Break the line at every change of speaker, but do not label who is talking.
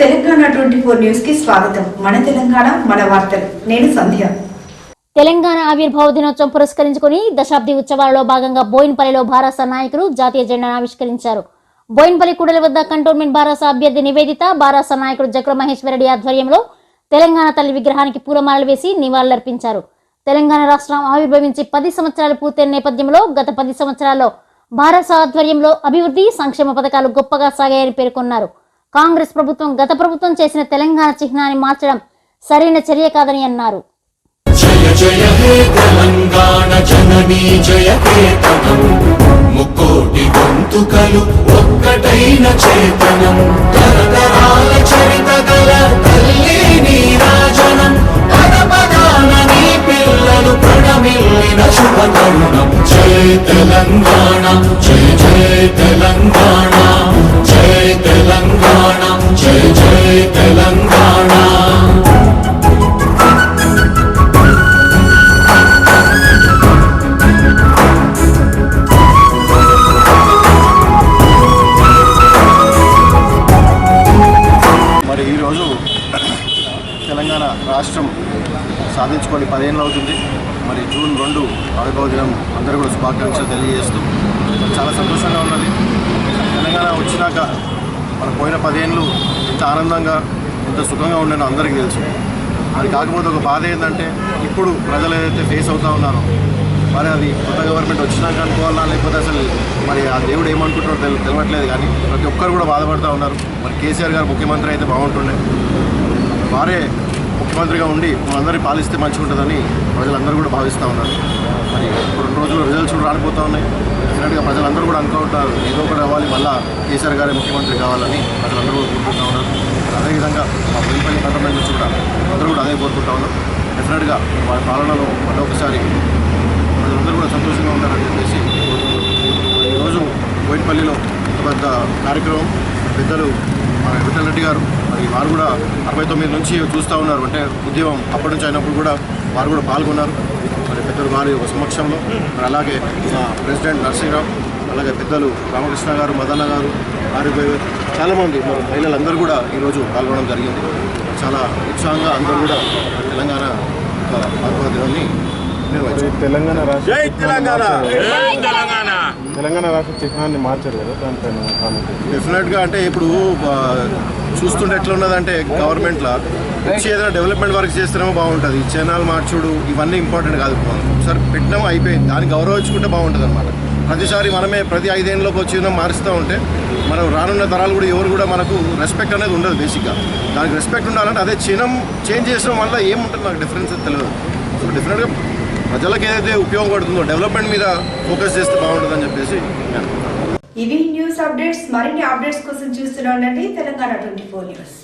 Twenty four న్యూస్కి స్వాగతం. మన తెలంగాణ మన వార్తలు. నేను సంధ్య.
తెలంగాణ ఆవిర్భావ దినోత్సవం పురస్కరించుకుని దశాబ్ది ఉత్సవాలలో భాగంగా బోయిన్పల్లిలో భారస నాయకులు జాతీయ జెండాను ఆవిష్కరించారు. బోయిన్పల్లి కూడల వద్ద కంటోన్మెంట్ భారస అభ్యర్థి నివేదిత భారస నాయకుడు జక్ర మహేశ్వరరెడ్డి ఆధ్వర్యంలో తెలంగాణ తల్లి విగ్రహానికి పూలమాలలు వేసి నివాళులర్పించారు. తెలంగాణ రాష్ట్రం ఆవిర్భవించి పది సంవత్సరాలు పూర్తయిన నేపథ్యంలో గత పది సంవత్సరాల్లో భారస ఆధ్వర్యంలో అభివృద్ధి సంక్షేమ పథకాలు గొప్పగా సాగాయని పేర్కొన్నారు. కాంగ్రెస్ ప్రభుత్వం గత ప్రభుత్వం చేసిన తెలంగాణ చిహ్నాన్ని మార్చడం సరైన చర్య కాదని అన్నారు.
జయ తెలంగాణ జయ ముక్కోటి గొంతుకలు ఒక్కటైన చేతనం. తరతరాల చరిత గల తల్లి నీరాజనం పద పదాన నీ పిల్లలు ప్రణమిల్లిన శుభ తరుణం. జయ తెలంగాణ జయ జయ తెలంగాణ
రాష్ట్రం సాధించుకొని పదిహేనులు అవుతుంది. మరి జూన్ రెండు ఆవిర్భావ దినం అందరూ కూడా శుభాకాంక్షలు తెలియజేస్తూ చాలా సంతోషంగా ఉన్నది. తెలంగాణ వచ్చినాక మన పోయిన పదిహేనులు ఎంత ఆనందంగా ఎంత సుఖంగా ఉండేనో అందరికీ తెలుసు. అది కాకపోతే ఒక బాధ ఏంటంటే ఇప్పుడు ప్రజలు ఏదైతే ఫేస్ అవుతా ఉన్నారో మరి అది కొత్త గవర్నమెంట్ వచ్చినాక అనుకోవాలా లేకపోతే అసలు మరి ఆ దేవుడు ఏమనుకుంటారో తెలి తెలియట్లేదు కానీ ప్రతి ఒక్కరు కూడా బాధపడుతూ ఉన్నారు. మరి కేసీఆర్ గారు ముఖ్యమంత్రి అయితే బాగుంటుండే. వారే ముఖ్యమంత్రిగా ఉండి మనందరినీ పాలిస్తే మంచిగా ఉంటుందని ప్రజలందరూ కూడా భావిస్తూ ఉన్నారు. మరి ఇప్పుడు రెండు రోజులు రిజల్ట్స్ కూడా రాలిపోతూ ఉన్నాయి. డెఫినెట్గా ప్రజలందరూ కూడా అనుకుంటారు ఏదో ఒకటి అవ్వాలి మళ్ళా కేసీఆర్ గారే ముఖ్యమంత్రి కావాలని ప్రజలందరూ కూడా కోరుకుంటూ ఉన్నారు. అదేవిధంగా మా పెళ్ళిపల్లి కంటోన్మెంట్ నుంచి కూడా అందరూ కూడా అదే కోరుకుంటా ఉన్నారు. డెఫినెట్గా వారి పాలనలో మళ్ళీ ఒకసారి ప్రజలందరూ కూడా సంతోషంగా ఉంటారని చెప్పేసి ఈరోజు బోయినపల్లిలో ఒక పెద్ద కార్యక్రమం పెద్దలు మన విఠల్ రెడ్డి గారు మరి వారు కూడా అరవై తొమ్మిది నుంచి చూస్తూ ఉన్నారు. అంటే ఉద్యమం అప్పటి నుంచి అయినప్పుడు కూడా వారు కూడా పాల్గొన్నారు. మరి పెద్దలు వారి ఒక సమక్షంలో. మరి అలాగే మా ప్రెసిడెంట్ నరసింహరావు అలాగే పెద్దలు రామకృష్ణ గారు మదన్న గారు ఆరిపోయి చాలామంది మరి మహిళలందరూ కూడా ఈరోజు పాల్గొనడం జరిగింది. చాలా ఉత్సాహంగా అందరూ కూడా తెలంగాణ ఒక ఆత్మ దినాన్ని నిర్వహించారు
తెలంగాణ రాష్ట్ర. తెలంగాణ రాష్ట్ర చిహ్నాన్ని మార్చారు కదా దానిపైన
డెఫినెట్గా అంటే ఇప్పుడు చూస్తుంటే ఎట్లా ఉన్నదంటే గవర్నమెంట్లో వచ్చి ఏదైనా డెవలప్మెంట్ వర్క్ చేస్తేనేమో బాగుంటుంది. చైనాలు మార్చుడు ఇవన్నీ ఇంపార్టెంట్ కాదు. ఒకసారి పెట్టినాం అయిపోయింది. దాన్ని గౌరవించుకుంటే బాగుంటుంది అనమాట ప్రతిసారి మనమే ప్రతి ఐదేళ్ళలోకి వచ్చి మారుస్తూ ఉంటే మనం రానున్న తరాలు కూడా ఎవరు కూడా మనకు రెస్పెక్ట్ అనేది ఉండదు బేసిక్గా దానికి రెస్పెక్ట్ ఉండాలంటే అదే చిహ్నం చేంజ్ చేసిన వల్ల ఏముంటుంది నాకు డిఫరెన్స్ తెలియదు సో డెఫినెట్గా ప్రజలకు ఏదైతే ఉపయోగపడుతుందో డెవలప్మెంట్ మీద ఫోకస్ చేస్తే బాగుంటుందని చెప్పేసి
ఇవి న్యూస్ అప్డేట్స్ మరిన్ని అప్డేట్స్ కోసం చూస్తూనే తెలంగాణ ట్వంటీ ఫోర్ న్యూస్.